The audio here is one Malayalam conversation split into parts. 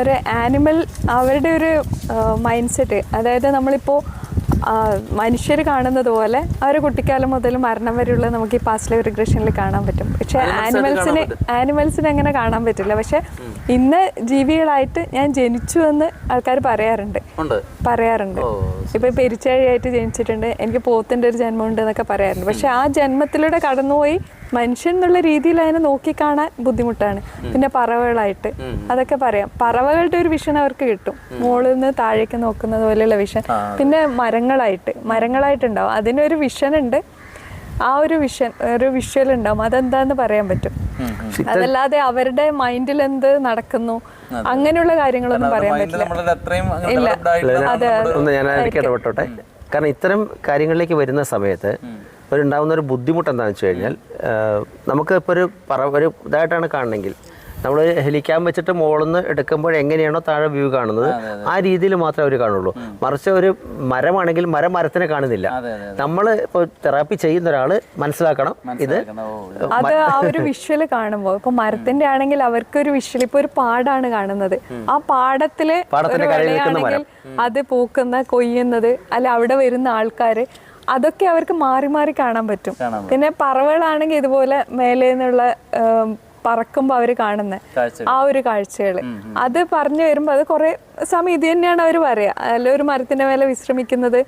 ഒരു ആനിമൽ അവരുടെ ഒരു മൈൻഡ് സെറ്റ് അതായത് നമ്മളിപ്പോൾ മനുഷ്യർ കാണുന്നത് പോലെ അവർ കുട്ടിക്കാലം മുതൽ മരണം വരെയുള്ള നമുക്ക് ഈ പാസ്റ്റ് ലൈഫ് റിഗ്രഷനിൽ കാണാൻ പറ്റും. പക്ഷെ ആനിമൽസിന് ആനിമൽസിന് അങ്ങനെ കാണാൻ പറ്റില്ല. പക്ഷെ ഇന്ന് ജീവികളായിട്ട് ഞാൻ ജനിച്ചു എന്ന് ആൾക്കാർ പറയാറുണ്ട്. പറയാറുണ്ട്. ഇപ്പൊ പെരിച്ചാഴിയായിട്ട് ജനിച്ചിട്ടുണ്ട്. എനിക്ക് പോത്തിന്റെ ഒരു ജന്മമുണ്ട് എന്നൊക്കെ പറയാറുണ്ട്. പക്ഷെ ആ ജന്മത്തിലൂടെ കടന്നുപോയി മനുഷ്യൻ എന്നുള്ള രീതിയിൽ അതിനെ നോക്കിക്കാണാൻ ബുദ്ധിമുട്ടാണ്. പിന്നെ പറവകളായിട്ട്. അതൊക്കെ പറയാം. പറവകളുടെ ഒരു വിഷൻ അവർക്ക് കിട്ടും. മുകളിൽ നിന്ന് താഴേക്ക് നോക്കുന്നത് പോലെയുള്ള വിഷൻ പിന്നെ മരങ്ങളായിട്ട്. മരങ്ങളായിട്ടുണ്ടാവും. അതിനൊരു വിഷൻ ഉണ്ട്. ആ ഒരു വിഷൻ ഒരു വിഷ്വൽ ഉണ്ടാവും. അതെന്താന്ന് പറയാൻ പറ്റും. അതല്ലാതെ അവരുടെ മൈൻഡിൽ എന്ത് നടക്കുന്നു? അങ്ങനെയുള്ള കാര്യങ്ങളൊന്നും പറയാൻ പറ്റില്ല. ഇല്ല. അതെ, ഒന്ന് ഞാൻ ഇടപെട്ടോട്ടെ. കാരണം ഇത്തരം കാര്യങ്ങളിലേക്ക് വരുന്ന സമയത്ത് ഒരു ഉണ്ടാകുന്ന ഒരു ബുദ്ധിമുട്ട് എന്താണെന്ന് വെച്ച് കഴിഞ്ഞാൽ നമുക്ക് ഇപ്പോൾ ഒരു പറ ഒരു ഇതായിട്ടാണ് കാണണമെങ്കിൽ നമ്മൾ ഹെലിക്കാൻ വെച്ചിട്ട് മുകളിൽ നിന്ന് എടുക്കുമ്പോൾ എങ്ങനെയാണോ താഴെ വ്യൂ കാണുന്നത് ആ രീതിയിൽ മാത്രമേ അവർ കാണുള്ളൂ. മറിച്ച് ഒരു മരമാണെങ്കിൽ മരം മരത്തിനെ കാണുന്നില്ല നമ്മൾ ഇപ്പോൾ തെറാപ്പി ചെയ്യുന്ന ഒരാൾ മനസ്സിലാക്കണം. ഇത് അത് ആ ഒരു വിഷ്വൽ കാണുമ്പോൾ ഇപ്പൊ മരത്തിന്റെ ആണെങ്കിൽ അവർക്ക് ഒരു വിഷ്വൽ ഇപ്പൊ ഒരു പാടാണ് കാണുന്നത്. ആ പാടത്തിൽ പാടത്തിന്റെ കരയിൽ നിൽക്കുന്ന വിളയാണെങ്കിൽ അത് പൂക്കുന്ന കൊയ്യുന്നത് അല്ല അവിടെ വരുന്ന ആൾക്കാര് അതൊക്കെ അവർക്ക് മാറി മാറി കാണാൻ പറ്റും. പിന്നെ പറവകളാണെങ്കിൽ ഇതുപോലെ മേലെ നിന്നുള്ള പറക്കുമ്പോൾ അവർ കാണുന്നത് ആ ഒരു കാഴ്ചകൾ അത് പറഞ്ഞു വരുമ്പോൾ അത് കുറെ സമയം ഇത് തന്നെയാണ് അവർ പറയാ. അല്ല ഒരു മരത്തിന്റെ മേലെ വിശ്രമിക്കുന്നത്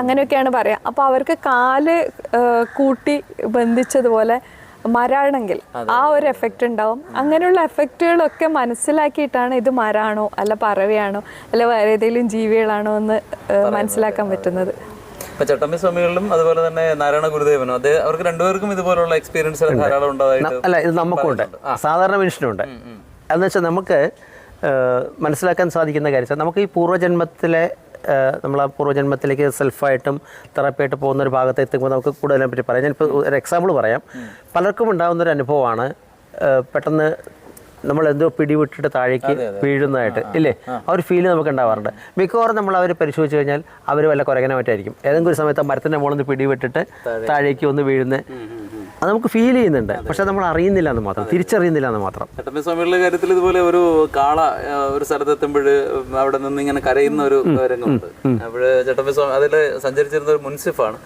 അങ്ങനെയൊക്കെയാണ് പറയാ. അപ്പൊ അവർക്ക് കാൽ കൂട്ടി ബന്ധിച്ചതുപോലെ മരാണെങ്കിൽ ആ ഒരു എഫക്റ്റ് ഉണ്ടാവും. അങ്ങനെയുള്ള എഫക്റ്റുകളൊക്കെ മനസ്സിലാക്കിയിട്ടാണ് ഇത് മരാണോ അല്ല പറവയാണോ അല്ല വേറെ ഏതെങ്കിലും ജീവികളാണോ എന്ന് മനസ്സിലാക്കാൻ പറ്റുന്നത്. ഇപ്പൊ ചട്ടമ്പി സ്വാമികളിലും അതുപോലെ തന്നെ നാരായണ ഗുരുദേവനും അത് അവർക്ക് രണ്ടുപേർക്കും ഇതുപോലുള്ള എക്സ്പീരിയൻസ് ധാരാളം ഉണ്ടായിട്ട് അല്ല ഇത് നമുക്കുണ്ട്. സാധാരണ മനുഷ്യനുണ്ട്. എന്ന് വെച്ചാൽ നമുക്ക് മനസ്സിലാക്കാൻ സാധിക്കുന്ന കാര്യം നമുക്ക് ഈ പൂർവജന്മത്തിലെ നമ്മൾ ആ പൂർവജന്മത്തിലേക്ക് സെൽഫായിട്ടും തെറപ്പിയായിട്ട് പോകുന്ന ഒരു ഭാഗത്ത് എത്തുമ്പോൾ നമുക്ക് കൂടുതലിനെ പറ്റി പറയാം. ഞാനിപ്പോൾ ഒരു എക്സാമ്പിൾ പറയാം. പലർക്കും ഉണ്ടാകുന്ന ഒരു അനുഭവമാണ് പെട്ടെന്ന് നമ്മൾ എന്തോ പിടിവിട്ടിട്ട് താഴേക്ക് വീഴുന്നതായിട്ട് ഇല്ലേ? ആ. ഒരു ഫീൽ നമുക്ക് ഉണ്ടാവാറുണ്ട്. മിക്കവാറും നമ്മൾ അവർ പരിശോധിച്ച് കഴിഞ്ഞാൽ അവർ വല്ല കുറയ്ക്കാൻ പറ്റായിരിക്കും ഏതെങ്കിലും ഒരു സമയത്ത് മരത്തിന്റെ മുകളിൽ നിന്ന് പിടിവിട്ടിട്ട് താഴേക്ക്. ഒന്ന് വീഴുന്ന അത് നമുക്ക് ഫീൽ ചെയ്യുന്നുണ്ട്. പക്ഷെ നമ്മൾ അറിയുന്നില്ല എന്ന് മാത്രം തിരിച്ചറിയുന്നില്ല എന്ന് മാത്രം. സ്വാമികളുടെ കാര്യത്തിൽ ഇതുപോലെ ഒരു കാള ഒരു സ്ഥലത്ത് എത്തുമ്പോൾ അവിടെ നിന്ന് ഇങ്ങനെ കരയുന്ന ഒരു രംഗമുണ്ട് അപ്പോഴ് ചട്ടമ്പി സ്വാമി അതിൽ സഞ്ചരിച്ചിരുന്ന ഒരു മുൻസിഫാണ്.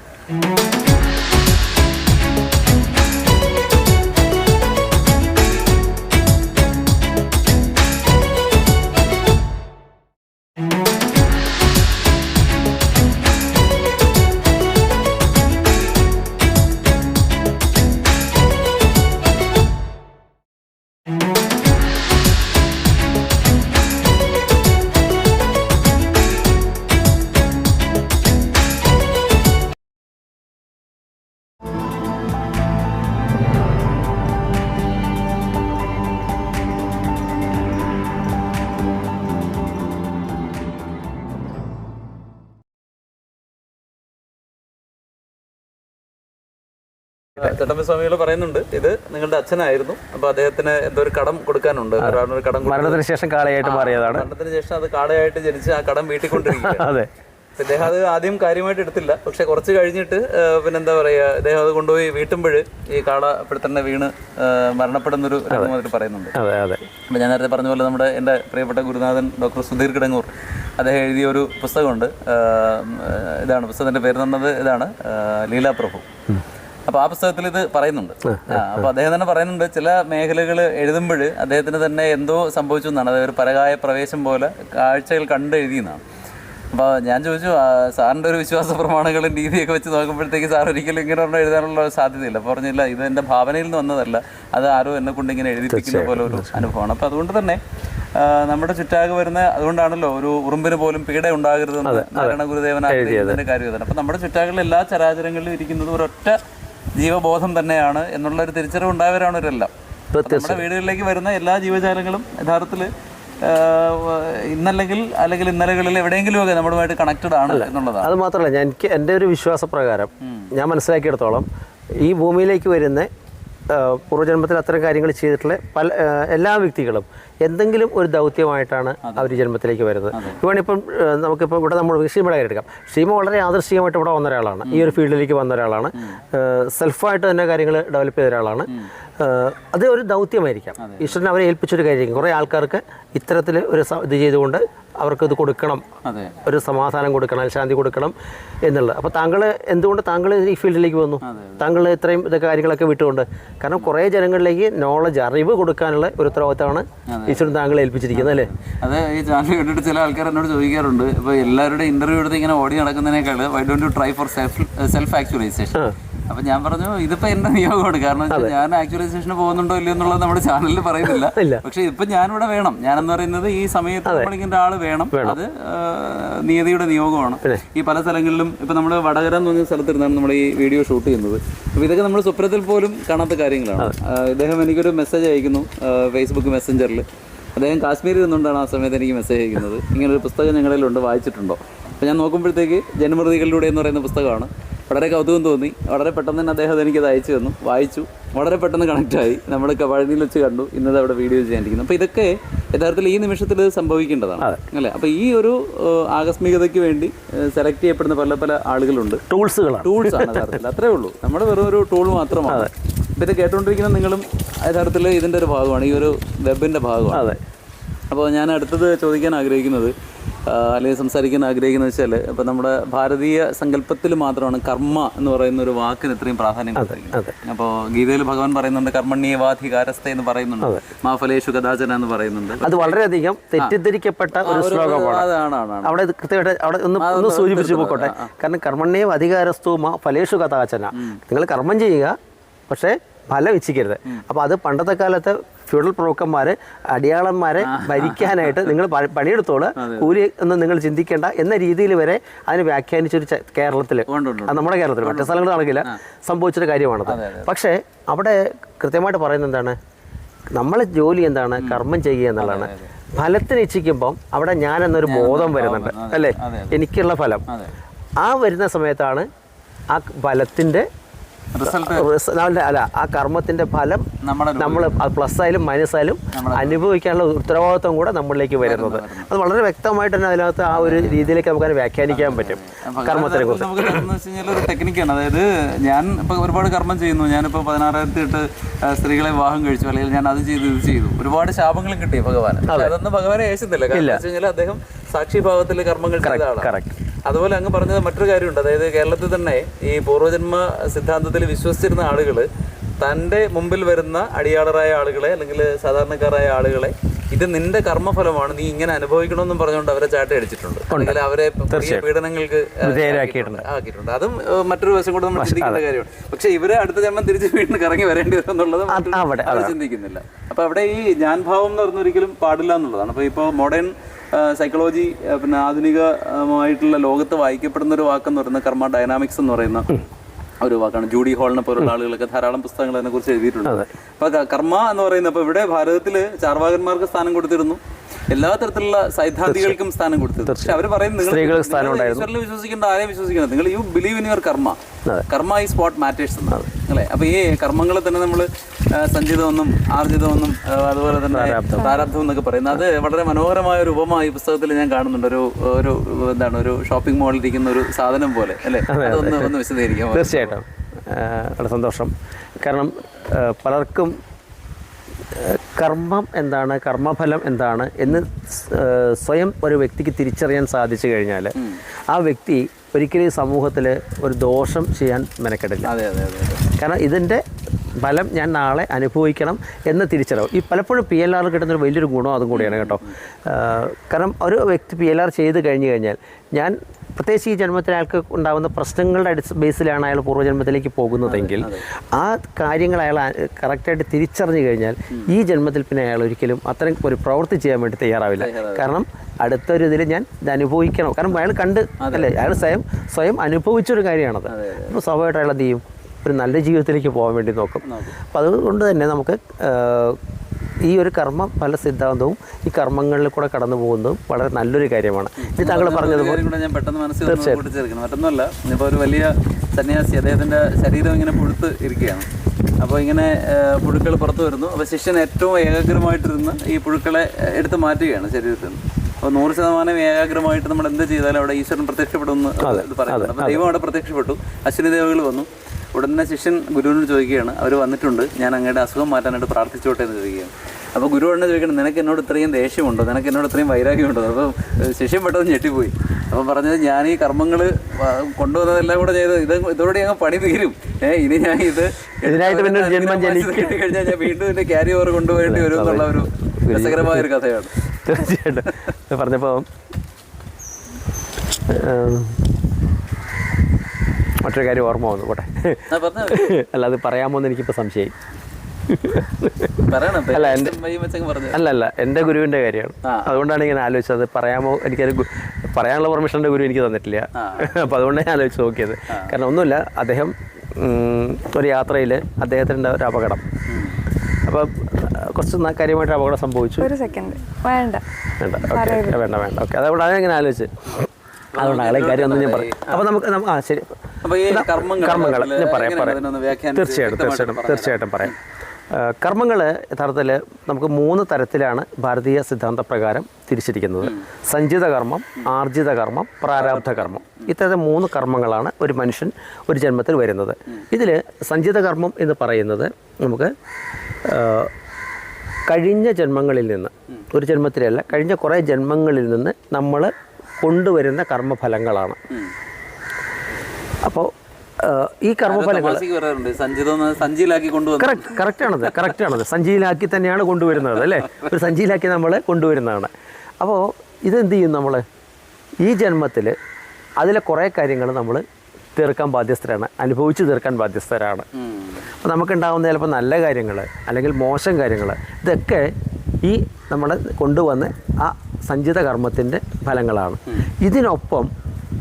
ചട്ടമ്പി സ്വാമികൾ പറയുന്നുണ്ട് ഇത് നിങ്ങളുടെ അച്ഛനായിരുന്നു അപ്പൊ അദ്ദേഹത്തിന് എന്തോ ഒരു കടം കൊടുക്കാനുണ്ട്. ഒരു കടം മരണത്തിന് ശേഷം കാളയായിട്ട് മാറിയതാണ്. മരണത്തിന് ശേഷം അത് കാളയായിട്ട് ജനിച്ച് ആ കടം വീട്ടിൽ കൊണ്ടിരിക്കുക അതെ ഇദ്ദേഹം അത് ആദ്യം കാര്യമായിട്ട് എടുത്തില്ല. പക്ഷെ കുറച്ച് കഴിഞ്ഞിട്ട് പിന്നെ പിന്നെന്താ പറയാ ഇദ്ദേഹം അത് കൊണ്ടുപോയി വീട്ടുമ്പോൾ ഈ കാള പിടുത്തന്നെ തന്നെ വീണ് മരണപ്പെടുന്നൊരു രംഗം അതിൽ പറയുന്നുണ്ട്. അപ്പം ഞാൻ നേരത്തെ പറഞ്ഞ പോലെ നമ്മുടെ എന്റെ പ്രിയപ്പെട്ട ഗുരുനാഥൻ ഡോക്ടർ സുധീർ കിടങ്ങൂർ അദ്ദേഹം എഴുതിയ ഒരു പുസ്തകമുണ്ട്. ഇതാണ് പുസ്തകത്തിന്റെ പേര് തന്നത് ഇതാണ് ലീലാപ്രഭു. അപ്പോൾ ആ പുസ്തകത്തിൽ ഇത് പറയുന്നുണ്ട്. അപ്പോൾ അദ്ദേഹം തന്നെ പറയുന്നുണ്ട് ചില മേഖലകൾ എഴുതുമ്പോൾ അദ്ദേഹത്തിന് തന്നെ എന്തോ സംഭവിച്ചു എന്നാണ്. അതായത് ഒരു പരകായ പ്രവേശം പോലെ കാഴ്ചകൾ കണ്ട് എഴുതിയെന്നാണ് അപ്പോൾ ഞാൻ ചോദിച്ചു സാറിന്റെ സാറിന്റെ ഒരു വിശ്വാസ പ്രമാണങ്ങളും രീതിയൊക്കെ വെച്ച് നോക്കുമ്പോഴത്തേക്ക് സാർ ഒരിക്കലും ഇങ്ങനെ പറഞ്ഞാൽ എഴുതാനുള്ള സാധ്യതയില്ല. അപ്പോൾ പറഞ്ഞില്ല ഇത് എന്റെ ഭാവനയിൽ നിന്ന് വന്നതല്ല. അത് ആരോ എന്നെ കൊണ്ട് ഇങ്ങനെ എഴുതിപ്പിക്കുന്ന പോലെ ഒരു അനുഭവമാണ്. അപ്പോൾ അതുകൊണ്ട് തന്നെ നമ്മുടെ ചുറ്റാകെ വരുന്ന അതുകൊണ്ടാണല്ലോ ഒരു ഉറുമ്പിന് പോലും പീഡ ഉണ്ടാകരുതെന്ന് നാരായണ ഗുരുദേവൻ ആഗ്രഹിക്കുന്നതിന്റെ കാര്യം അപ്പൊ നമ്മുടെ ചുറ്റാകളിലെ എല്ലാ ചരാചരങ്ങളിലും ഇരിക്കുന്നത് ഒരൊറ്റ ജീവബോധം തന്നെയാണ് എന്നുള്ള ഒരു തിരിച്ചറിവ് ഉണ്ടായവരാണ് ഇവരെല്ലാം. നമ്മുടെ വീടുകളിലേക്ക് വരുന്ന എല്ലാ ജീവജാലങ്ങളും യഥാർത്ഥത്തിൽ ഇന്നല്ലെങ്കിൽ അല്ലെങ്കിൽ ഇന്നലകളിൽ എവിടെയെങ്കിലുമൊക്കെ നമ്മളുമായിട്ട് കണക്റ്റഡ് ആണ് എന്നുള്ളതാണ്. അത് മാത്രമല്ല ഞാൻ എനിക്ക് എന്റെ ഒരു വിശ്വാസപ്രകാരം ഞാൻ മനസ്സിലാക്കിയെടുത്തോളം ഈ ഭൂമിയിലേക്ക് വരുന്ന പൂർവജന്മത്തിൽ അത്തരം കാര്യങ്ങൾ ചെയ്തിട്ടുള്ള പല എല്ലാ വ്യക്തികളും എന്തെങ്കിലും ഒരു ദൗത്യമായിട്ടാണ് അവർ ജന്മത്തിലേക്ക് വരുന്നത്. ഇവണിപ്പം നമുക്കിപ്പോൾ ഇവിടെ നമ്മൾ ഷീമയുടെ കാര്യം എടുക്കാം. ശ്രീമ വളരെ ആദർശികമായിട്ട് ഇവിടെ വന്ന ഒരാളാണ്. ഈ ഒരു ഫീൽഡിലേക്ക് വന്ന ഒരാളാണ്. സെൽഫായിട്ട് തന്നെ കാര്യങ്ങൾ ഡെവലപ്പ് ചെയ്ത ഒരാളാണ്. അത് ഒരു ദൗത്യമായിരിക്കാം. ഈശ്വരൻ അവരെ ഏൽപ്പിച്ചൊരു കാര്യമായിരിക്കും. കുറേ ആൾക്കാർക്ക് ഇത്തരത്തിൽ ഒരു ഇത് ചെയ്തുകൊണ്ട് അവർക്ക് ഇത് കൊടുക്കണം. ഒരു സമാധാനം കൊടുക്കണം ശാന്തി കൊടുക്കണം എന്നുള്ളത്. അപ്പോൾ താങ്കൾ എന്തുകൊണ്ട് താങ്കൾ ഈ ഫീൽഡിലേക്ക് വന്നു? താങ്കൾ ഇത്രയും ഇത് കാര്യങ്ങളൊക്കെ വിട്ടുകൊണ്ട്. കാരണം കുറേ ജനങ്ങളിലേക്ക് നോളജ് അറിവ് കൊടുക്കാനുള്ള ഒരു ഉത്തരവാദിത്തമാണ് ഈശ്വരൻ താങ്കളെ ഏൽപ്പിച്ചിരിക്കുന്നത് അല്ലേ? അതെ ഈ ചാനൽ കണ്ടിട്ട് ചില ആൾക്കാർ എന്നോട് ചോദിക്കാറുണ്ട്. ഇപ്പോൾ എല്ലാവരുടെയും ഇന്റർവ്യൂ എടുത്ത് ഇങ്ങനെ ഓടി നടക്കുന്നതിനേക്കാൾ why don't you try for self self actualization അപ്പൊ ഞാൻ പറഞ്ഞു ഇതിപ്പോ എന്റെ നിയോഗമാണ്. കാരണം ഞാൻ ആക്ച്വലൈസേഷന് പോകുന്നുണ്ടോ ഇല്ലയോ എന്നുള്ളത് നമ്മുടെ ചാനലിൽ പറയുന്നില്ല. പക്ഷെ ഇപ്പൊ ഞാനിവിടെ വേണം. ഞാനെന്ന് പറയുന്നത് ഈ സമയത്ത് നമ്മളിങ്ങനെ ആൾ വേണം. അത് നിയതിയുടെ നിയോഗമാണ്. ഈ പല സ്ഥലങ്ങളിലും ഇപ്പൊ നമ്മൾ വടകര എന്ന് പറഞ്ഞ സ്ഥലത്തിരുന്നാണ് നമ്മൾ ഈ വീഡിയോ ഷൂട്ട് ചെയ്യുന്നത്. അപ്പൊ ഇതൊക്കെ നമ്മൾ സ്വപ്നത്തിൽ പോലും കാണാത്ത കാര്യങ്ങളാണ്. ഇദ്ദേഹം എനിക്കൊരു മെസ്സേജ് അയക്കുന്നു ഫേസ്ബുക്ക് മെസ്സഞ്ചറിൽ അദ്ദേഹം കാശ്മീരിൽ നിന്നുകൊണ്ടാണ് ആ സമയത്ത് എനിക്ക് മെസ്സേജ് അയക്കുന്നത്. ഇങ്ങനെ ഒരു പുസ്തകം ഞങ്ങളിലുണ്ട് വായിച്ചിട്ടുണ്ടോ? അപ്പോൾ ഞാൻ നോക്കുമ്പോഴത്തേക്ക് ജന്മൃതികളിലൂടെ എന്ന് പറയുന്ന പുസ്തകമാണ്. വളരെ കൗതുകം തോന്നി. വളരെ പെട്ടെന്ന് തന്നെ അദ്ദേഹം എനിക്കത് അയച്ചു തന്നു. വായിച്ചു. വളരെ പെട്ടെന്ന് കണക്റ്റായി നമ്മൾ പഴനിയിൽ വെച്ച് കണ്ടു. ഇന്നത് അവിടെ വീഡിയോ ചെയ്യാനിരിക്കുന്നു. അപ്പോൾ ഇതൊക്കെ യഥാർത്ഥത്തിൽ ഈ നിമിഷത്തിൽ ഇത് സംഭവിക്കേണ്ടതാണ്. അല്ലേ? അപ്പോൾ ഈ ഒരു ആകസ്മികതയ്ക്ക് വേണ്ടി സെലക്ട് ചെയ്യപ്പെടുന്ന പല പല ആളുകളുണ്ട്. ടൂൾസുകളാണ് ടൂൾസ് ആണ് യഥാർത്ഥത്തിൽ. അത്രേ ഉള്ളൂ. നമ്മൾ വെറും ഒരു ടൂൾ മാത്രമാണ്. അപ്പോൾ ഇത് കേട്ടുകൊണ്ടിരിക്കുന്ന നിങ്ങളും യഥാർത്ഥത്തിൽ ഇതിന്റെ ഒരു ഭാഗമാണ്. ഈ ഒരു വെബിന്റെ ഭാഗമാണ്. അതെ. അപ്പോൾ ഞാൻ അടുത്തത് ചോദിക്കാൻ ആഗ്രഹിക്കുന്നത് അല്ലെങ്കിൽ സംസാരിക്കാൻ ആഗ്രഹിക്കുന്നത് വെച്ചാൽ ഇപ്പം നമ്മുടെ ഭാരതീയ സങ്കല്പത്തിൽ മാത്രമാണ് കർമ്മ എന്ന് പറയുന്ന ഒരു വാക്കിന് ഇത്രയും പ്രാധാന്യം കൊടുത്തിരിക്കുന്നത്. അപ്പോൾ ഗീതയിൽ ഭഗവാൻ പറയുന്നുണ്ട് കർമ്മണ്യേവാധികാരസ്ഥ എന്ന് പറയുന്നുണ്ട്. മാഫലേഷു കഥാചന എന്ന് പറയുന്നുണ്ട്. അത് വളരെയധികം തെറ്റിദ്ധരിക്കപ്പെട്ട ഒരു ശ്ലോകമാണ്. അവിടെ കൃത്യമായിട്ട് അവിടെ ഒന്ന് ഒന്ന് സൂചിപ്പിച്ചു പോയിക്കോട്ടെ കാരണം കർമ്മണ്യേവ് മാ ഫലേഷു കഥാചന നിങ്ങൾ കർമ്മം ചെയ്യുക പക്ഷേ ഫലം ഇച്ഛിക്കരുത്. അപ്പോൾ അത് പണ്ടത്തെ കാലത്ത് ഫ്യൂഡൽ പ്രഭുക്കന്മാർ അടിയാളന്മാരെ ഭരിക്കാനായിട്ട് നിങ്ങൾ പണിയെടുത്തോൾ. കൂലി എന്ന് നിങ്ങൾ ചിന്തിക്കേണ്ട എന്ന രീതിയിൽ വരെ അതിന് വ്യാഖ്യാനിച്ചൊരു കേരളത്തിൽ നമ്മുടെ കേരളത്തിൽ മറ്റു നടക്കില്ല. സംഭവിച്ചൊരു കാര്യമാണത്. പക്ഷേ അവിടെ കൃത്യമായിട്ട് പറയുന്നത് എന്താണ്? നമ്മളെ ജോലി എന്താണ്? കർമ്മം ചെയ്യുക എന്നുള്ളതാണ്. ഫലത്തിന് ഇച്ഛിക്കുമ്പം അവിടെ ഞാൻ എന്നൊരു ബോധം വരുന്നുണ്ട്. അല്ലേ? എനിക്കുള്ള ഫലം. ആ വരുന്ന സമയത്താണ് ആ റിസ- അല്ല അല്ല, ആ കർമ്മത്തിന്റെ ഫലം നമ്മൾ പ്ലസ് ആയാലും മൈനസ് ആയാലും അനുഭവിക്കാനുള്ള ഉത്തരവാദിത്വം കൂടെ നമ്മളിലേക്ക് വരുന്നത്. അത് വളരെ വ്യക്തമായിട്ട് തന്നെ അതിനകത്ത് ആ ഒരു രീതിയിലേക്ക് നമുക്ക് വ്യാഖ്യാനിക്കാൻ പറ്റും. കർമ്മത്തിനെ കുറിച്ച്. ഒരു ടെക്നിക്കാണ് അതായത് ഞാൻ ഇപ്പൊ ഒരുപാട് കർമ്മം ചെയ്യുന്നു. ഞാനിപ്പോ പതിനാറായിരത്തി എട്ട് സ്ത്രീകളെ വിവാഹം കഴിച്ചു. അല്ലെങ്കിൽ ഞാൻ അത് ചെയ്തു ഇത് ചെയ്തു. ഒരുപാട് ശാപങ്ങളും കിട്ടി ഭഗവാൻ അതൊന്നും ഭഗവാനെ ഏശുന്നില്ല. കാരണം എന്ന് വെച്ച് കഴിഞ്ഞാൽ അദ്ദേഹം സാക്ഷിഭാവത്തിൽ കർമ്മങ്ങൾ ചെയ്ത ആളാണ്. അതുപോലെ അങ്ങ് പറഞ്ഞത് മറ്റൊരു കാര്യമുണ്ട്. അതായത് കേരളത്തിൽ തന്നെ ഈ പൂർവജന്മ സിദ്ധാന്തത്തിൽ വിശ്വസിച്ചിരുന്ന ആളുകൾ തന്റെ മുമ്പിൽ വരുന്ന അടിയാളറായ ആളുകളെ അല്ലെങ്കിൽ സാധാരണക്കാരായ ആളുകളെ ഇത് നിന്റെ കർമ്മഫലമാണ് നീ ഇങ്ങനെ അനുഭവിക്കണമെന്നും പറഞ്ഞുകൊണ്ട് അവരെ ചാട്ട അടിച്ചിട്ടുണ്ട്. അല്ലെങ്കിൽ അവരെ പീഡനങ്ങൾക്ക് ആക്കിയിട്ടുണ്ട്. അതും മറ്റൊരു വശം കൂടെ നമ്മൾ ചിന്തിക്കേണ്ട കാര്യമാണ് പക്ഷെ ഇവരെ അടുത്ത ജന്മം തിരിച്ച് വീണ്ടും കറങ്ങി വരേണ്ടി വരും എന്നുള്ളത് അവർ ചിന്തിക്കുന്നില്ല. അപ്പൊ അവിടെ ഈ ഞാൻ ഭാവം എന്ന് പറഞ്ഞൊരിക്കലും പാടില്ല എന്നുള്ളതാണ്. അപ്പൊ ഇപ്പോൾ മോഡേൺ സൈക്കോളജി പിന്നെ ആധുനികമായിട്ടുള്ള ലോകത്ത് വായിക്കപ്പെടുന്ന ഒരു വാക്കെന്ന് പറയുന്നത് കർമ്മ ഡൈനാമിക്സ് എന്ന് പറയുന്ന ഒരു വാക്കാണ്. ജൂഡി ഹോളിനെ പോലുള്ള ആളുകളൊക്കെ ധാരാളം പുസ്തകങ്ങൾ അതിനെ കുറിച്ച് എഴുതിയിട്ടുണ്ട് അപ്പൊ കർമ്മ എന്ന് പറയുന്നത് ഇവിടെ ഭാരതത്തിൽ ചാർവാകന്മാർക്ക് സ്ഥാനം കൊടുത്തിരുന്നു. എല്ലാ തരത്തിലുള്ള സൈദ്ധാന്തികൾക്കും സ്ഥാനം കൊടുത്തത്. പക്ഷെ അവർ പറയുന്നത് സ്ത്രീകൾക്ക് സ്ഥാനം ഉണ്ടായിരുന്നു വിശ്വസിക്കേണ്ട ആരെയും വിശ്വസിക്കുന്നത് നിങ്ങൾ യു ബിലീവ് ഇൻ യുവർ കർമ്മ കർമ്മ ഈ സ്പോട്ട് മാറ്റേഴ്സ് എന്നാണ് അല്ലേ? അപ്പൊ ഈ കർമ്മങ്ങൾ തന്നെ നമ്മൾ സഞ്ചിതമെന്നും ആർജിതമെന്നും അതുപോലെ തന്നെ പ്രാരാബ്ദം. എന്നൊക്കെ പറയുന്നത് അത് വളരെ മനോഹരമായ ഒരു ഉപമ ഈ പുസ്തകത്തിൽ ഞാൻ കാണുന്നുണ്ട്. ഒരു ഒരു എന്താണ് ഒരു ഷോപ്പിംഗ് മാളിൽ ഇരിക്കുന്ന ഒരു സാധനം പോലെ അല്ലേ? അതൊന്ന് ഒന്ന് വിശദീകരിക്കാം തീർച്ചയായിട്ടും. വളരെ സന്തോഷം. കാരണം പലർക്കും കർമ്മം എന്താണ് കർമ്മഫലം എന്താണ് എന്ന് സ്വയം ഒരു വ്യക്തിക്ക് തിരിച്ചറിയാൻ സാധിച്ചു കഴിഞ്ഞാൽ ആ വ്യക്തി ഒരിക്കലും ഈ സമൂഹത്തിൽ ഒരു ദോഷം ചെയ്യാൻ മെനക്കെടില്ല. കാരണം ഇതിന്റെ ഫലം ഞാൻ നാളെ അനുഭവിക്കണം എന്ന് തിരിച്ചറിവ്. ഈ പലപ്പോഴും പി എൽ ആർ കിട്ടുന്നൊരു വലിയൊരു ഗുണം അതും കൂടിയാണ് കേട്ടോ. കാരണം ഒരു വ്യക്തി പി എൽ ആർ ചെയ്ത് കഴിഞ്ഞ് കഴിഞ്ഞാൽ ഞാൻ പ്രത്യേകിച്ച് ഈ ജന്മത്തിൽ അയാൾക്ക് ഉണ്ടാകുന്ന പ്രശ്നങ്ങളുടെ അടിസ്ഥ ബേസിലാണ് അയാൾ പൂർവജന്മത്തിലേക്ക് പോകുന്നതെങ്കിൽ ആ കാര്യങ്ങൾ അയാൾ കറക്റ്റായിട്ട് തിരിച്ചറിഞ്ഞു കഴിഞ്ഞാൽ ഈ ജന്മത്തിൽ പിന്നെ അയാൾ ഒരിക്കലും അത്രയും ഒരു പ്രവൃത്തി ചെയ്യാൻ വേണ്ടി തയ്യാറാവില്ല. കാരണം അടുത്തൊരു ഇതിൽ ഞാൻ ഇത് അനുഭവിക്കണം. കാരണം അയാൾ കണ്ട് അല്ലേ? അയാൾ സ്വയം സ്വയം അനുഭവിച്ചൊരു കാര്യമാണത്. അപ്പോൾ സ്വാഭാവികമായിട്ട് അയാൾ എന്ത് ചെയ്യും? ഒരു നല്ല ജീവിതത്തിലേക്ക് പോകാൻ വേണ്ടി നോക്കും. അപ്പം അതുകൊണ്ട് തന്നെ നമുക്ക് ഈ ഒരു കർമ്മ ഫല സിദ്ധാന്തവും ഈ കർമ്മങ്ങളിൽ കൂടെ കടന്നു പോകുന്നതും വളരെ നല്ലൊരു കാര്യമാണ്. ഇത് താങ്കൾ പറഞ്ഞത് ഞാൻ പെട്ടെന്ന് മനസ്സിൽ കൂട്ടിച്ചേർക്കണം മറ്റൊന്നുമല്ല ഇപ്പോൾ ഒരു വലിയ സന്യാസി അദ്ദേഹത്തിന്റെ ശരീരം ഇങ്ങനെ പുഴുത്ത് ഇരിക്കുകയാണ്. അപ്പോൾ ഇങ്ങനെ പുഴുക്കൾ പുറത്തു വരുന്നു. അപ്പോൾ ശിഷ്യൻ ഏറ്റവും ഏകാഗ്രമായിട്ടിരുന്ന് ഈ പുഴുക്കളെ എടുത്തു മാറ്റുകയാണ് ശരീരത്തിൽ നിന്ന്. അപ്പോൾ നൂറ് ശതമാനം ഏകാഗ്രമായിട്ട് നമ്മൾ എന്ത് ചെയ്താലും അവിടെ ഈശ്വരൻ പ്രത്യക്ഷപ്പെടുമെന്ന് പറയുന്നത് അപ്പോൾ ദൈവം അവിടെ പ്രത്യക്ഷപ്പെട്ടു. അശ്വിനി ദേവകൾ വന്നു. ഉടനെ ശിഷ്യൻ ഗുരുവിനോട് ചോദിക്കുകയാണ് അവർ വന്നിട്ടുണ്ട് ഞാൻ അങ്ങയുടെ അസുഖം മാറ്റാനായിട്ട് പ്രാർത്ഥിച്ചോട്ടെ എന്ന് ചോദിക്കുകയാണ്. അപ്പോൾ ഗുരു ഉടനെ ചോദിക്കണം നിനക്ക് എന്നോട് ഇത്രയും ദേഷ്യമുണ്ടോ? നിനക്ക് എന്നോട് ഇത്രയും വൈരാഗ്യമുണ്ടോ? അപ്പോൾ ശിഷ്യൻ പെട്ടെന്ന് ഞെട്ടിപ്പോയി. അപ്പോൾ പറഞ്ഞത് ഞാൻ ഈ കർമ്മങ്ങൾ കൊണ്ടുവന്നതെല്ലാം കൂടെ ചെയ്ത് ഇത് ഇതോടെ അങ്ങ് പണി തീരും. ഏഹ് ഇനി ഞാൻ ഇത് കഴിഞ്ഞാൽ ഞാൻ വീണ്ടും എന്റെ ക്യാരി ഓവർ കൊണ്ടുപോകേണ്ടി വരും എന്നുള്ള ഒരു രസകരമായ ഒരു കഥയാണ്. തീർച്ചയായിട്ടും. പറഞ്ഞപ്പോൾ മറ്റൊരു കാര്യം ഓർമ്മ വന്നു പോട്ടെ. പറഞ്ഞോ. അല്ല അത് പറയാമോ എന്ന് എനിക്കിപ്പോൾ സംശയം അല്ല, എന്റെ- അല്ല അല്ല എന്റെ ഗുരുവിന്റെ കാര്യമാണ്. അതുകൊണ്ടാണ് ഇങ്ങനെ ആലോചിച്ചത്. പറയാമോ? എനിക്കത് പറയാനുള്ള പെർമിഷൻ എന്റെ ഗുരു എനിക്ക് തന്നിട്ടില്ല. അപ്പൊ അപ്പോൾ അതുകൊണ്ടാണ് ഞാൻ ആലോചിച്ച് നോക്കിയത്. കാരണം ഒന്നുമില്ല അദ്ദേഹം ഒരു യാത്രയിൽ അദ്ദേഹത്തിന്റെ ഒരു അപകടം. അപ്പോൾ കുറച്ച് കാര്യമായിട്ട് അപകടം സംഭവിച്ചു. ഒരു സെക്കൻഡ്. വേണ്ട. വേണ്ട. ഓക്കെ. വേണ്ട വേണ്ട. ഓക്കെ. അതുകൊണ്ടാണ് അത് ഇങ്ങനെ ആലോചിച്ച് അതുകൊണ്ട് അയാളെ കാര്യം ഒന്നും ഞാൻ പറയും അപ്പോൾ നമുക്ക് ആ ശരി. കർമ്മങ്ങൾ ഞാൻ പറയാം പറയാം. തീർച്ചയായിട്ടും തീർച്ചയായിട്ടും തീർച്ചയായിട്ടും പറയാം. കർമ്മങ്ങൾ യഥാർത്ഥത്തിൽ നമുക്ക് മൂന്ന് തരത്തിലാണ് ഭാരതീയ സിദ്ധാന്ത പ്രകാരം തിരിച്ചിരിക്കുന്നത് സഞ്ചിത കർമ്മം ആർജിത കർമ്മം പ്രാരാബ്ധ കർമ്മം. ഇത്തരത്തിൽ മൂന്ന് കർമ്മങ്ങളാണ് ഒരു മനുഷ്യൻ ഒരു ജന്മത്തിൽ വരുന്നത്. ഇതിൽ സഞ്ചിത കർമ്മം എന്ന് പറയുന്നത് നമുക്ക് കഴിഞ്ഞ ജന്മങ്ങളിൽ നിന്ന് ഒരു ജന്മത്തിലല്ല കഴിഞ്ഞ കുറേ ജന്മങ്ങളിൽ നിന്ന് നമ്മൾ കൊണ്ടുവരുന്ന കർമ്മഫലങ്ങളാണ്. അപ്പോൾ ഈ കർമ്മഫലങ്ങൾ കറക്റ്റ് സഞ്ചിയിലാക്കി കൊണ്ടുവന്നു. കറക്റ്റ് കറക്റ്റാണത് കറക്റ്റാണത് സഞ്ചിയിലാക്കി തന്നെയാണ് കൊണ്ടുവരുന്നത് അല്ലേ? ഒരു സഞ്ചിയിലാക്കി നമ്മൾ കൊണ്ടുവരുന്നതാണ്. അപ്പോൾ ഇതെന്ത് ചെയ്യും നമ്മൾ ഈ ജന്മത്തിൽ അതിലെ കുറേ കാര്യങ്ങൾ നമ്മൾ തീർക്കാൻ ബാധ്യസ്ഥരാണ് അനുഭവിച്ച് തീർക്കാൻ ബാധ്യസ്ഥരാണ്. അപ്പോൾ നമുക്കുണ്ടാകുന്ന ചിലപ്പോൾ നല്ല കാര്യങ്ങൾ അല്ലെങ്കിൽ മോശം കാര്യങ്ങൾ ഇതൊക്കെ ഈ നമ്മൾ കൊണ്ടുവന്ന ആ സഞ്ചിത കർമ്മത്തിന്റെ ഫലങ്ങളാണ്. ഇതിനൊപ്പം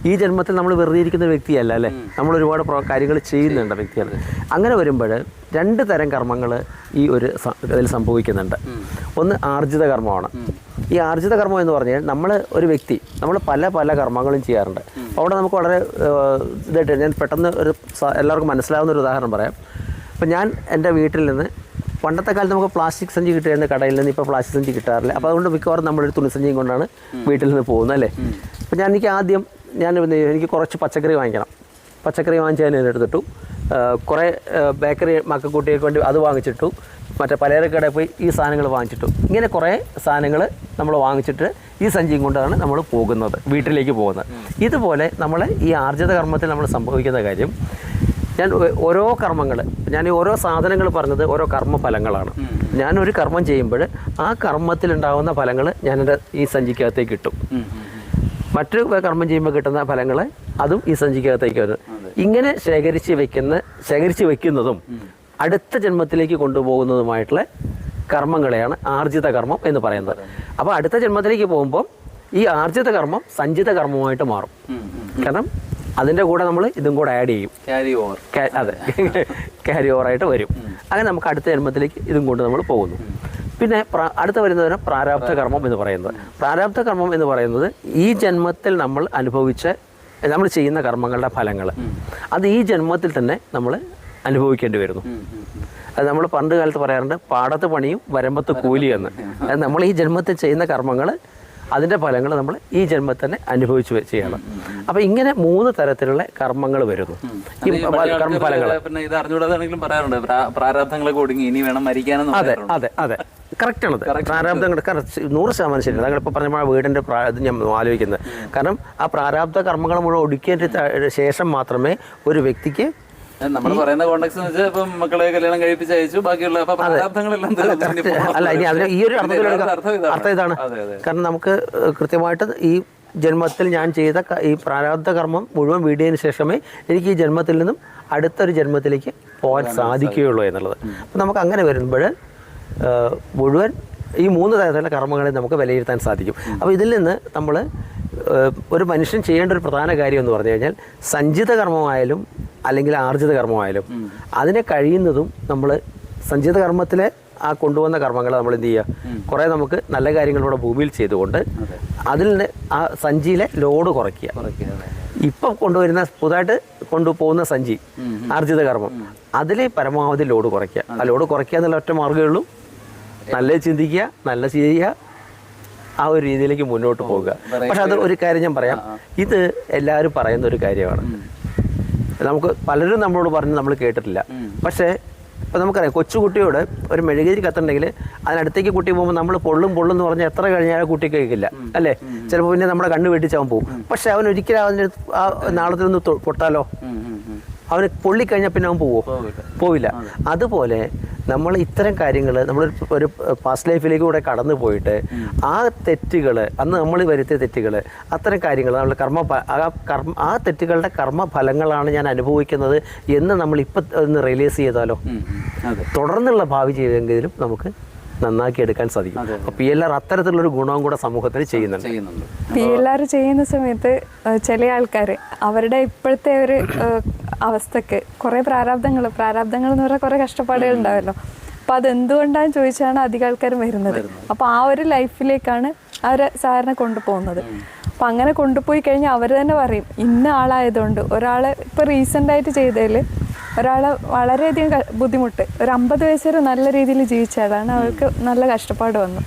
ഈ ജന്മത്തിൽ നമ്മൾ വെറുതെ ഇരിക്കുന്ന വ്യക്തിയല്ല അല്ലേ? നമ്മൾ ഒരുപാട് കാര്യങ്ങൾ ചെയ്യുന്നുണ്ട് വ്യക്തിയാണ്. അങ്ങനെ വരുമ്പോൾ രണ്ട് തരം കർമ്മങ്ങൾ ഈ ഒരു ഇതിൽ സംഭവിക്കുന്നുണ്ട്. ഒന്ന് ആർജിത കർമ്മമാണ്. ഈ ആർജിത കർമ്മം എന്ന് പറഞ്ഞാൽ നമ്മൾ ഒരു വ്യക്തി നമ്മൾ പല പല കർമ്മങ്ങളും ചെയ്യാറുണ്ട്. അവിടെ നമുക്ക് വളരെ ഇതായിട്ട് ഞാൻ പെട്ടെന്ന് ഒരു എല്ലാവർക്കും മനസ്സിലാവുന്ന ഒരു ഉദാഹരണം പറയാം. അപ്പം ഞാൻ എന്റെ വീട്ടിൽ നിന്ന് പണ്ടത്തെ കാലത്ത് നമുക്ക് പ്ലാസ്റ്റിക് സഞ്ചി കിട്ടിയിരുന്ന കടയിൽ നിന്ന് ഇപ്പോൾ പ്ലാസ്റ്റിക് സഞ്ചി കിട്ടാറില്ല. അപ്പോൾ അതുകൊണ്ട് മിക്കവാറും നമ്മളൊരു തുണിസഞ്ചിയും കൊണ്ടാണ് വീട്ടിൽ നിന്ന് പോകുന്നത് അല്ലേ? അപ്പോൾ ഞാൻ എനിക്ക് ആദ്യം ഞാൻ എനിക്ക് കുറച്ച് പച്ചക്കറി വാങ്ങിക്കണം. പച്ചക്കറി വാങ്ങിച്ച് ഞാൻ എടുത്തിട്ടു കുറേ ബേക്കറി മക്കൾക്കുട്ടികൾക്ക് വേണ്ടി അത് വാങ്ങിച്ചിട്ടു. മറ്റേ പലചരക്കടയിൽ പോയി ഈ സാധനങ്ങൾ വാങ്ങിച്ചിട്ടു. ഇങ്ങനെ കുറേ സാധനങ്ങൾ നമ്മൾ വാങ്ങിച്ചിട്ട് ഈ സഞ്ചിയും കൊണ്ടാണ് നമ്മൾ പോകുന്നത് വീട്ടിലേക്ക് പോകുന്നത്. ഇതുപോലെ നമ്മൾ ഈ ആർജിത കർമ്മത്തിൽ നമ്മൾ സംഭവിക്കുന്ന കാര്യം ഞാൻ ഓരോ കർമ്മങ്ങൾ ഞാൻ ഈ ഓരോ സാധനങ്ങൾ പറഞ്ഞത് ഓരോ കർമ്മഫലങ്ങളാണ്. ഞാൻ ഒരു കർമ്മം ചെയ്യുമ്പോൾ ആ കർമ്മത്തിൽ ഉണ്ടാകുന്ന ഫലങ്ങൾ ഞാൻ എന്റെ ഈ സഞ്ചിക്കകത്തേക്ക് കിട്ടും. മറ്റൊരു കർമ്മം ചെയ്യുമ്പോൾ കിട്ടുന്ന ഫലങ്ങൾ അതും ഈ സഞ്ചിക്കകത്തേക്ക് വരും. ഇങ്ങനെ ശേഖരിച്ച് വെക്കുന്ന ശേഖരിച്ച് വെക്കുന്നതും അടുത്ത ജന്മത്തിലേക്ക് കൊണ്ടുപോകുന്നതുമായിട്ടുള്ള കർമ്മങ്ങളെയാണ് ആർജിത കർമ്മം എന്ന് പറയുന്നത്. അപ്പോൾ അടുത്ത ജന്മത്തിലേക്ക് പോകുമ്പോൾ ഈ ആർജിത കർമ്മം സഞ്ചിത കർമ്മമായിട്ട് മാറും. കാരണം അതിന്റെ കൂടെ നമ്മൾ ഇതും കൂടെ ആഡ് ചെയ്യും. ക്യാരി ഓവർ അതെ. ക്യാരി ഓവറായിട്ട് വരും. അങ്ങനെ നമുക്ക് അടുത്ത ജന്മത്തിലേക്ക് ഇതും കൊണ്ട് നമ്മൾ പോകുന്നു. പിന്നെ അടുത്ത വരുന്നതിന് പ്രാരാബ്ധ കർമ്മം എന്ന് പറയുന്നത്. പ്രാരാബ്ധ കർമ്മം എന്ന് പറയുന്നത് ഈ ജന്മത്തിൽ നമ്മൾ അനുഭവിച്ച നമ്മൾ ചെയ്യുന്ന കർമ്മങ്ങളുടെ ഫലങ്ങൾ അത് ഈ ജന്മത്തിൽ തന്നെ നമ്മൾ അനുഭവിക്കേണ്ടി വരുന്നു. അത് നമ്മൾ പണ്ട് കാലത്ത് പറയാറുണ്ട് പാടത്ത് പണിയും വരമ്പത്ത് കൂലി എന്ന്. അത് നമ്മൾ ഈ ജന്മത്തിൽ ചെയ്യുന്ന കർമ്മങ്ങൾ അതിന്റെ ഫലങ്ങൾ നമ്മൾ ഈ ജന്മത്തിൽ തന്നെ അനുഭവിച്ചു ചെയ്യണം. അപ്പോൾ ഇങ്ങനെ മൂന്ന് തരത്തിലുള്ള കർമ്മങ്ങൾ വരുന്നു. ഈ കർമ്മഫലങ്ങൾ പിന്നെ ഇത് അറിഞ്ഞുകൂടാതാണെങ്കിലും പറയാറുണ്ട്. പ്രാ- പ്രാരാബ്ധങ്ങളൊക്കെ ഒടുങ്ങി. ഇനി വേണം മരിക്കാനെന്ന് അതെ അതെ അതെ. കറക്റ്റാണത് പ്രാരാബ്ദങ്ങൾ നൂറ് ശതമാനം ശരി താങ്കളിപ്പോൾ പറഞ്ഞ വീടിന്റെ പ്രാ ഇത് ഞാൻ ആലോചിക്കുന്നത്. കാരണം ആ പ്രാരാബ്ദ കർമ്മങ്ങൾ മുഴുവൻ ഒടുക്കിയതിന്റെ ശേഷം മാത്രമേ ഒരു വ്യക്തിക്ക് നമ്മൾ പറയുന്ന വെച്ചാൽ ഇപ്പം മക്കളെ കല്യാണം കഴിപ്പിച്ച് അയച്ചു ബാക്കിയുള്ള. അല്ല ഇനി അതിന് ഈ ഒരു അർത്ഥം ഇതാണ്. കാരണം നമുക്ക് കൃത്യമായിട്ട് ഈ ജന്മത്തിൽ ഞാൻ ചെയ്ത ഈ പ്രാരാബ്ധ കർമ്മം മുഴുവൻ വീടിയതിന് ശേഷമേ എനിക്ക് ഈ ജന്മത്തിൽ നിന്നും അടുത്തൊരു ജന്മത്തിലേക്ക് പോകാൻ സാധിക്കുകയുള്ളൂ എന്നുള്ളത്. അപ്പം നമുക്ക് അങ്ങനെ വരുമ്പോൾ മുഴുവൻ ഈ മൂന്ന് തരത്തിലുള്ള കർമ്മങ്ങളെ നമുക്ക് വിലയിരുത്താൻ സാധിക്കും. അപ്പോൾ ഇതിൽ നിന്ന് നമ്മൾ ഒരു മനുഷ്യൻ ചെയ്യേണ്ട ഒരു പ്രധാന കാര്യം എന്ന് പറഞ്ഞു കഴിഞ്ഞാൽ സഞ്ചിത കർമ്മമായാലും അല്ലെങ്കിൽ ആർജിത കർമ്മമായാലും അതിനെ കഴിയുന്നതും നമ്മൾ സഞ്ചിത കർമ്മത്തിലെ ആ കൊണ്ടുവന്ന കർമ്മങ്ങൾ നമ്മൾ എന്ത് ചെയ്യുക? കുറേ നമുക്ക് നല്ല കാര്യങ്ങളിലൂടെ ഭൂമിയിൽ ചെയ്തുകൊണ്ട് അതിൽ നിന്ന് ആ സഞ്ചിയിലെ ലോഡ് കുറയ്ക്കുക. കുറയ്ക്കുക, ഇപ്പം കൊണ്ടുവരുന്ന പുതുതായിട്ട് കൊണ്ടുപോകുന്ന സഞ്ചി ആർജിത കർമ്മം അതിലെ പരമാവധി ലോഡ് കുറയ്ക്കുക. ആ ലോഡ് കുറയ്ക്കുക എന്നുള്ള ഒറ്റ മാർഗമേ ഉള്ളൂ. നല്ല ചിന്തിക്കുക നല്ല ചെയ്യുക ആ ഒരു രീതിയിലേക്ക് മുന്നോട്ട് പോകുക പക്ഷെ അത് ഒരു കാര്യം ഞാൻ പറയാം. ഇത് എല്ലാവരും പറയുന്ന ഒരു കാര്യമാണ്. നമുക്ക് പലരും നമ്മളോട് പറഞ്ഞ് നമ്മൾ കേട്ടിട്ടില്ല. പക്ഷേ ഇപ്പം നമുക്കറിയാം കൊച്ചുകുട്ടിയോട് ഒരു മെഴുകേരി കത്തുണ്ടെങ്കിൽ അതിനടുത്തേക്ക് കുട്ടി പോകുമ്പോൾ നമ്മൾ പൊള്ളും പൊള്ളും എന്ന് പറഞ്ഞാൽ എത്ര കഴിഞ്ഞാൽ കുട്ടി കേൾക്കില്ല. അല്ലേ? ചിലപ്പോൾ പിന്നെ നമ്മുടെ കണ്ണ് വെട്ടിച്ചവൻ പോകും. പക്ഷെ അവൻ ഒരിക്കലും അവന്റെ ആ നാളത്തിലൊന്ന് പൊട്ടാലോ? അവന് പൊള്ളിക്കഴിഞ്ഞാൽ പിന്നെ അവൻ പോവോ? പോവില്ല. അതുപോലെ നമ്മൾ ഇത്തരം കാര്യങ്ങൾ നമ്മൾ ഒരു പാസ്റ്റ് ലൈഫിലേക്ക് കൂടെ കടന്നു പോയിട്ട് ആ തെറ്റുകൾ അന്ന് നമ്മൾ വരുത്തിയ തെറ്റുകൾ അത്തരം കാര്യങ്ങൾ നമ്മൾ കർമ്മ ആ കർമ്മ ആ തെറ്റുകളുടെ കർമ്മഫലങ്ങളാണ് ഞാൻ അനുഭവിക്കുന്നത് എന്ന് നമ്മൾ ഇപ്പം ഒന്ന് റിയലൈസ് ചെയ്താലോ? തുടർന്നുള്ള ഭാവി ജീവിതമെങ്കിലും നമുക്ക് നന്നാക്കി എടുക്കാൻ സാധിക്കും അപ്പോൾ പി എൽ ആർ അത്തരത്തിലുള്ളൊരു ഗുണവും കൂടെ സമൂഹത്തിന് ചെയ്യുന്നുണ്ട്. പി എൽ ആർ ചെയ്യുന്ന സമയത്ത് ചില ആൾക്കാർ അവരുടെ ഇപ്പോഴത്തെ ഒരു അവസ്ഥക്ക് കുറേ പ്രാരാബ്ദങ്ങൾ പ്രാരാബ്ദങ്ങൾ എന്ന് പറഞ്ഞാൽ കുറേ കഷ്ടപ്പാടുകൾ ഉണ്ടാവല്ലോ. അപ്പോൾ അതെന്തുകൊണ്ടാണ് ചോദിച്ചാണ് അധികം ആൾക്കാരും വരുന്നത്. അപ്പോൾ ആ ഒരു ലൈഫിലേക്കാണ് അവരെ സാറിനെ കൊണ്ടുപോകുന്നത്. അപ്പം അങ്ങനെ കൊണ്ടുപോയി കഴിഞ്ഞാൽ അവർ തന്നെ പറയും ഇന്ന ആളായതുകൊണ്ട് ഒരാൾ ഇപ്പോൾ റീസെന്റായിട്ട് ചെയ്തതിൽ ഒരാളെ വളരെയധികം ബുദ്ധിമുട്ട്. ഒരു അമ്പത് വയസ്സ് വരെ നല്ല രീതിയിൽ ജീവിച്ചതാണ് അവർക്ക് നല്ല കഷ്ടപ്പാട് വന്നു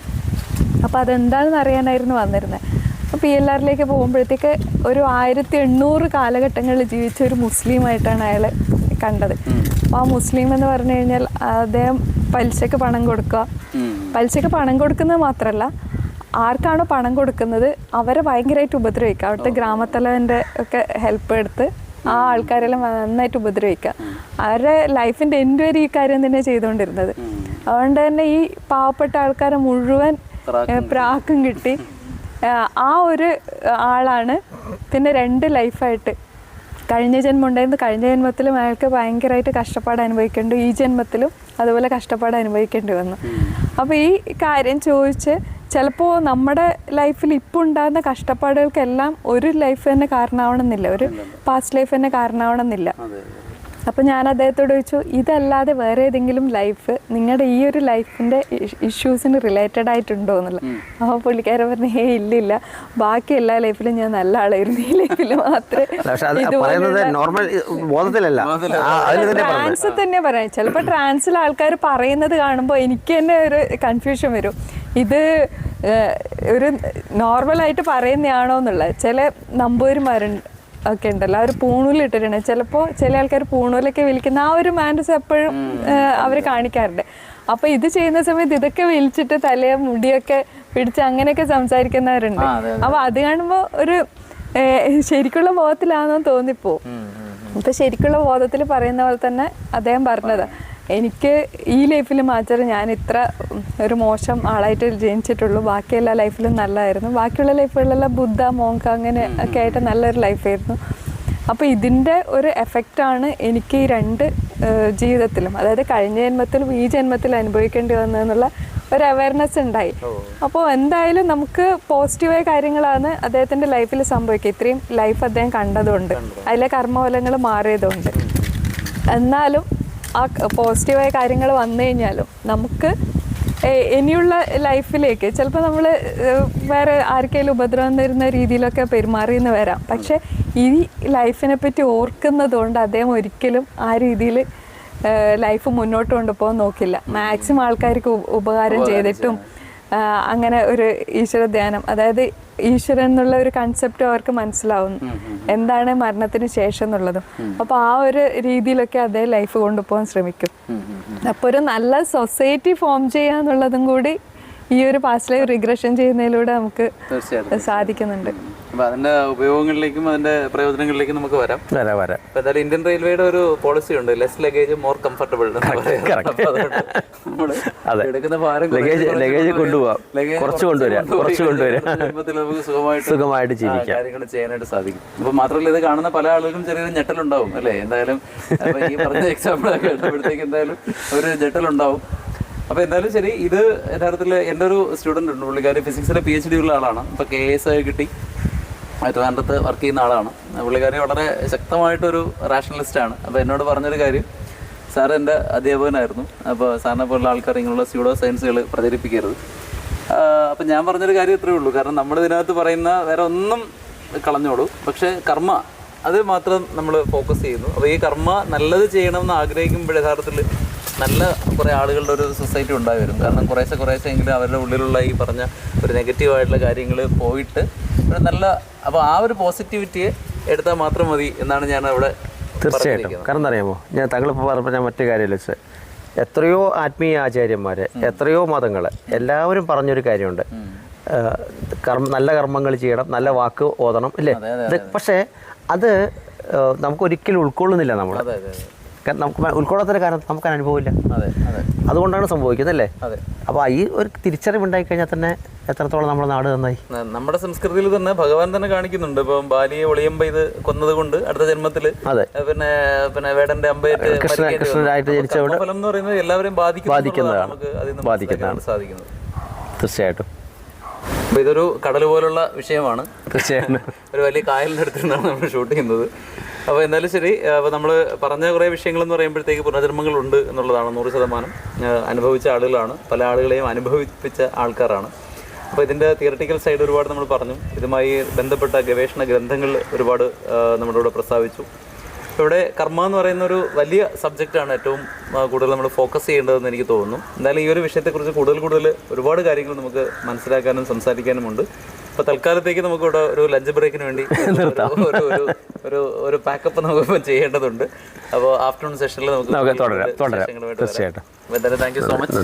അപ്പോൾ അതെന്താണെന്ന് അറിയാനായിരുന്നു വന്നിരുന്നത് പി എൽ ആറിലേക്ക് പോകുമ്പോഴത്തേക്ക് ഒരു ആയിരത്തി എണ്ണൂറ് കാലഘട്ടങ്ങളിൽ ജീവിച്ച ഒരു മുസ്ലിമായിട്ടാണ് അയാൾ കണ്ടത്. അപ്പോൾ ആ മുസ്ലിം എന്ന് പറഞ്ഞു കഴിഞ്ഞാൽ അദ്ദേഹം പലിശക്ക് പണം കൊടുക്കുക. പലിശക്ക് പണം കൊടുക്കുന്നത് മാത്രമല്ല ആർക്കാണോ പണം കൊടുക്കുന്നത് അവരെ ഭയങ്കരമായിട്ട് ഉപദ്രവിക്കുക. അവിടുത്തെ ഗ്രാമത്തലവന്റെ ഒക്കെ ഹെൽപ്പ് എടുത്ത് ആ ആൾക്കാരെല്ലാം നന്നായിട്ട് ഉപദ്രവിക്കുക. അവരുടെ ലൈഫിന്റെ എൻഡ് വരെ ഈ കാര്യം തന്നെ ചെയ്തുകൊണ്ടിരുന്നത്. അതുകൊണ്ട് തന്നെ ഈ പാവപ്പെട്ട ആൾക്കാരെ മുഴുവൻ പ്രാക്കും കിട്ടി. ആ, ആ ഒരു ആളാണ് പിന്നെ രണ്ട് ലൈഫായിട്ട് കഴിഞ്ഞ ജന്മം ഉണ്ടായിരുന്നു. കഴിഞ്ഞ ജന്മത്തിലും അയാൾക്ക് ഭയങ്കരമായിട്ട് കഷ്ടപ്പാട് അനുഭവിക്കേണ്ടു ഈ ജന്മത്തിലും അതുപോലെ കഷ്ടപ്പാട് അനുഭവിക്കേണ്ടി വന്നു. അപ്പോൾ ഈ കാര്യം ചോദിച്ച് ചിലപ്പോൾ നമ്മുടെ ലൈഫിൽ ഇപ്പോൾ ഉണ്ടാകുന്ന കഷ്ടപ്പാടുകൾക്കെല്ലാം ഒരു ലൈഫ് തന്നെ കാരണമാവണമെന്നില്ല. ഒരു പാസ്റ്റ് ലൈഫ് തന്നെ കാരണമാവണമെന്നില്ല. അപ്പോൾ ഞാൻ അദ്ദേഹത്തോട് ചോദിച്ചു ഇതല്ലാതെ വേറെ ഏതെങ്കിലും ലൈഫ് നിങ്ങളുടെ ഈ ഒരു ലൈഫിന്റെ ഇഷ്യൂസിന് റിലേറ്റഡ് ആയിട്ടുണ്ടോ? എന്നുള്ളത് അപ്പോൾ പുള്ളിക്കാരൻ പറഞ്ഞു ഹേ ഇല്ലില്ല. ബാക്കി എല്ലാ ലൈഫിലും ഞാൻ നല്ല ആളായിരുന്നു. ഈ ലൈഫിൽ മാത്രമേ ട്രാൻസ് തന്നെ പറയാം. ചിലപ്പോൾ ട്രാൻസിൽ ആൾക്കാർ പറയുന്നത് കാണുമ്പോൾ എനിക്ക് തന്നെ ഒരു കൺഫ്യൂഷൻ വരും. ഇത് ഒരു നോർമലായിട്ട് പറയുന്നതാണോ എന്നുള്ളത്. ചില നമ്പൂരിമാരുണ്ട് ഒക്കെ ഉണ്ടല്ലോ. അവർ പൂണൂലിട്ടിട്ടുണ്ട് ചിലപ്പോൾ ചില ആൾക്കാർ പൂണൂലൊക്കെ വിളിക്കുന്ന ആ ഒരു മാൻഡസ് എപ്പോഴും അവർ കാണിക്കാറുണ്ട്. അപ്പൊ ഇത് ചെയ്യുന്ന സമയത്ത് ഇതൊക്കെ വിളിച്ചിട്ട് തലയെ മുടിയൊക്കെ പിടിച്ച് അങ്ങനെയൊക്കെ സംസാരിക്കുന്നവരുണ്ട്. അപ്പൊ അത് കാണുമ്പോൾ ഒരു ശരിക്കുള്ള ബോധത്തിലാണെന്ന് തോന്നിപ്പോ ഇപ്പൊ ശരിക്കുള്ള ബോധത്തിൽ പറയുന്ന പോലെ തന്നെ അദ്ദേഹം പറഞ്ഞത്. എനിക്ക് ഈ ലൈഫിൽ മാത്രമേ ഞാൻ ഇത്ര ഒരു മോശം ആളായിട്ട് ജനിച്ചിട്ടുള്ളൂ. ബാക്കി എല്ലാ ലൈഫിലും നല്ലതായിരുന്നു ബാക്കിയുള്ള ലൈഫുകളിലെല്ലാം ബുദ്ധ മോങ്ക അങ്ങനെ ഒക്കെ ആയിട്ട് നല്ലൊരു ലൈഫായിരുന്നു അപ്പോൾ ഇതിന്റെ ഒരു എഫക്റ്റാണ് എനിക്ക് ഈ രണ്ട് ജീവിതത്തിലും. അതായത് കഴിഞ്ഞ ജന്മത്തിലും ഈ ജന്മത്തിലും അനുഭവിക്കേണ്ടി വന്നതെന്നുള്ള ഒരു അവയർനെസ് ഉണ്ടായി. അപ്പോൾ എന്തായാലും നമുക്ക് പോസിറ്റീവായ കാര്യങ്ങളാണ് അദ്ദേഹത്തിന്റെ ലൈഫിൽ സംഭവിക്കുക. ഇത്രയും ലൈഫ് അദ്ദേഹം കണ്ടതുകൊണ്ട്. അതിലെ കർമ്മഫലങ്ങൾ മാറിയതുകൊണ്ട്. എന്നാലും ആ പോസിറ്റീവായ കാര്യങ്ങൾ വന്നു കഴിഞ്ഞാലും നമുക്ക് ഇനിയുള്ള ലൈഫിലേക്ക് ചിലപ്പോൾ നമ്മൾ വേറെ ആർക്കെങ്കിലും ഉപദ്രവം തരുന്ന രീതിയിലൊക്കെ പെരുമാറിയെന്ന് വരാം. പക്ഷേ ഈ ലൈഫിനെ പറ്റി ഓർക്കുന്നത് കൊണ്ട് അദ്ദേഹം ഒരിക്കലും ആ രീതിയിൽ ലൈഫ് മുന്നോട്ട് കൊണ്ടുപോകാൻ നോക്കില്ല. മാക്സിമം ആൾക്കാർക്ക് ഉപകാരം ചെയ്തിട്ടും അങ്ങനെ ഒരു ഈശ്വര ധ്യാനം അതായത് ഈശ്വരൻ എന്നുള്ള ഒരു കൺസെപ്റ്റ് അവർക്ക് മനസ്സിലാവുന്നു. എന്താണ് മരണത്തിന് ശേഷം എന്നുള്ളതും. അപ്പോൾ ആ ഒരു രീതിയിലൊക്കെ അതേ ലൈഫ് കൊണ്ടുപോകാൻ ശ്രമിക്കും. അപ്പോൾ ഒരു നല്ല സൊസൈറ്റി ഫോം ചെയ്യുക എന്നുള്ളതും കൂടി ഈ ഒരു പാസ്റ്റ് ലൈഫ് റിഗ്രഷൻ ചെയ്യുന്നതിലൂടെ നമുക്ക് സാധിക്കുന്നുണ്ട്. അപ്പൊ അതിന്റെ ഉപയോഗങ്ങളിലേക്കും അതിന്റെ പ്രയോജനങ്ങളിലേക്കും നമുക്ക് വരാം. വരാം വരാം. അപ്പൊ എന്തായാലും ഇന്ത്യൻ റെയിൽവേയുടെ ഒരു പോളിസി ഉണ്ട്. Less luggage more comfortable. എടുക്കുന്ന ഭാരം ലഗേജ് ലഗേജ് കൊണ്ടുപോയി. കുറച്ച് കൊണ്ടുവരാം കുറച്ച് കൊണ്ടുവരാം. നമുക്ക് സുഖമായിട്ട് സുഖമായിട്ട് ജീവിക്കാം. കാര്യങ്ങൾ ചെയ്യാനായിട്ട് സാധിക്കും. അപ്പൊ മാത്രമല്ല ഇത് കാണുന്ന പല ആളുകളും ചെറിയൊരു ഞെട്ടലുണ്ടാവും അല്ലേ? എന്തായാലും ഈ പറഞ്ഞ എക്സാമ്പിൾ ഒക്കെ കേട്ടപ്പോഴത്തേക്ക് എന്തായാലും ഒരു ഞെട്ടലുണ്ടാവും. അപ്പൊ എന്തായാലും ശരി ഇത് യഥാർത്ഥത്തിൽ എന്റെ ഒരു സ്റ്റുഡന്റ് ഉണ്ട് പുള്ളിക്കാർ ഫിസിക്സിലെ പി എച്ച് ഡി ഉള്ള ആളാണ്. ഇപ്പൊ കെ എസ് ആയി കിട്ടി. ട്രിവാൻഡ്രത്ത് വർക്ക് ചെയ്യുന്ന ആളാണ്. പുള്ളിക്കാരി വളരെ ശക്തമായിട്ടൊരു റാഷണലിസ്റ്റാണ് അപ്പോൾ എന്നോട് പറഞ്ഞൊരു കാര്യം സാർ എന്റെ അധ്യാപകനായിരുന്നു. അപ്പോൾ സാറിനെ പോലുള്ള ആൾക്കാർ ഇങ്ങനെയുള്ള സ്യൂഡോ സയൻസുകൾ പ്രചരിപ്പിക്കരുത്. അപ്പം ഞാൻ പറഞ്ഞൊരു കാര്യം ഇത്രയേ ഉള്ളൂ. കാരണം നമ്മുടെ ഇതിനകത്ത് പറയുന്ന വേറെ ഒന്നും കളഞ്ഞോളൂ. പക്ഷേ കർമ്മ അത് മാത്രം നമ്മൾ ഫോക്കസ് ചെയ്യുന്നു. അപ്പോൾ ഈ കർമ്മ നല്ലത് ചെയ്യണമെന്ന് ആഗ്രഹിക്കുമ്പോൾ യഥാർത്ഥത്തിൽ നല്ല കുറേ ആളുകളുടെ ഒരു സൊസൈറ്റി ഉണ്ടായി വരും. കാരണം കുറേശ്ശെ കുറേശ്ശെ എങ്കിലും അവരുടെ ഉള്ളിലുള്ള ഈ പറഞ്ഞ ഒരു നെഗറ്റീവായിട്ടുള്ള കാര്യങ്ങൾ പോയിട്ട് ഒരു നല്ല അപ്പോൾ ആ ഒരു പോസിറ്റിവിറ്റിയെ എടുത്താൽ മാത്രം മതി എന്നാണ് ഞാൻ അവിടെ തീർച്ചയായിട്ടും. കാരണം അറിയാമോ? ഞാൻ താങ്കളിപ്പോൾ പറഞ്ഞപ്പോൾ ഞാൻ മറ്റു കാര്യമില്ല വെച്ചാൽ എത്രയോ ആത്മീയ ആചാര്യന്മാർ എത്രയോ മതങ്ങൾ എല്ലാവരും പറഞ്ഞൊരു കാര്യമുണ്ട്. കർമ്മ നല്ല കർമ്മങ്ങൾ ചെയ്യണം നല്ല വാക്ക് ഓതണം ഇല്ലേ? ഇത് പക്ഷേ അത് നമുക്കൊരിക്കലും നമുക്ക് ഒരിക്കലും ഉൾക്കൊള്ളുന്നില്ല നമ്മൾ നമുക്ക് ഉൾക്കൊള്ളാത്തൊരു കാരണം നമുക്ക് അനുഭവമില്ല. അതെ അതെ. അതുകൊണ്ടാണ് സംഭവിക്കുന്നത് അല്ലേ? അപ്പോൾ ഈ ഒരു തിരിച്ചറിവുണ്ടായി കഴിഞ്ഞാൽ തന്നെ എത്രത്തോളം നമ്മുടെ നാട് നന്നായി. നമ്മുടെ സംസ്കൃതിയിൽ തന്നെ ഭഗവാൻ തന്നെ കാണിക്കുന്നുണ്ട്. ഇപ്പം ബാലിയെ ഒളിയമ്പ ഇത് കൊന്നത് കൊണ്ട് അടുത്ത ജന്മത്തിൽ പിന്നെ പിന്നെ വേടന്റെ അമ്പയായിട്ട്. കൃഷ്ണനായിട്ട് അപ്പോൾ ജനിച്ചതുകൊണ്ട് എന്ന് പറയുന്നത് എല്ലാവരെയും ബാധിക്കുന്നു ബാധിക്കുന്നതാണ്. ബാധിക്കുന്നതാണ്. സാധിക്കുന്നത്. തീർച്ചയായിട്ടും. അപ്പോൾ ഇതൊരു കടൽ പോലുള്ള വിഷയമാണ്. തീർച്ചയായിട്ടും. ഒരു വലിയ കായലിന്റെ അടുത്ത് നിന്നാണ് നമ്മൾ ഷൂട്ട് ചെയ്യുന്നത്. അപ്പോൾ എന്തായാലും ശരി അപ്പോൾ നമ്മൾ പറഞ്ഞ കുറേ വിഷയങ്ങളെന്ന് പറയുമ്പോഴത്തേക്ക് പുനർജന്മങ്ങളുണ്ട് എന്നുള്ളതാണ് നൂറ് ശതമാനം. അനുഭവിച്ച ആളുകളാണ്. പല ആളുകളെയും അനുഭവിപ്പിച്ച ആൾക്കാരാണ്. അപ്പോൾ ഇതിന്റെ തിയറട്ടിക്കൽ സൈഡ് ഒരുപാട് നമ്മൾ പറഞ്ഞു. ഇതുമായി ബന്ധപ്പെട്ട ഗവേഷണ ഗ്രന്ഥങ്ങൾ ഒരുപാട് നമ്മുടെ ഇവിടെ പ്രസ്താവിച്ചു. ഇവിടെ കർമ്മ എന്ന് പറയുന്ന ഒരു വലിയ സബ്ജക്റ്റാണ് ഏറ്റവും കൂടുതൽ നമ്മൾ ഫോക്കസ് ചെയ്യേണ്ടതെന്ന് എനിക്ക് തോന്നുന്നു. എന്തായാലും ഈ ഒരു വിഷയത്തെക്കുറിച്ച് കൂടുതൽ കൂടുതൽ ഒരുപാട് കാര്യങ്ങൾ നമുക്ക് മനസ്സിലാക്കാനും സംസാരിക്കാനും ഉണ്ട് അപ്പോൾ തൽക്കാലത്തേക്ക് നമുക്ക് ഇവിടെ ഒരു ലഞ്ച് ബ്രേക്കിന് വേണ്ടി ഒരു ഒരു- ഒരു പാക്കപ്പ് നമുക്ക് ഇപ്പം ചെയ്യേണ്ടതുണ്ട്. അപ്പോൾ ആഫ്റ്റർനൂൺ സെഷനിൽ നമുക്ക് തുടരാം, തീർച്ചയായിട്ടും. Thank you so much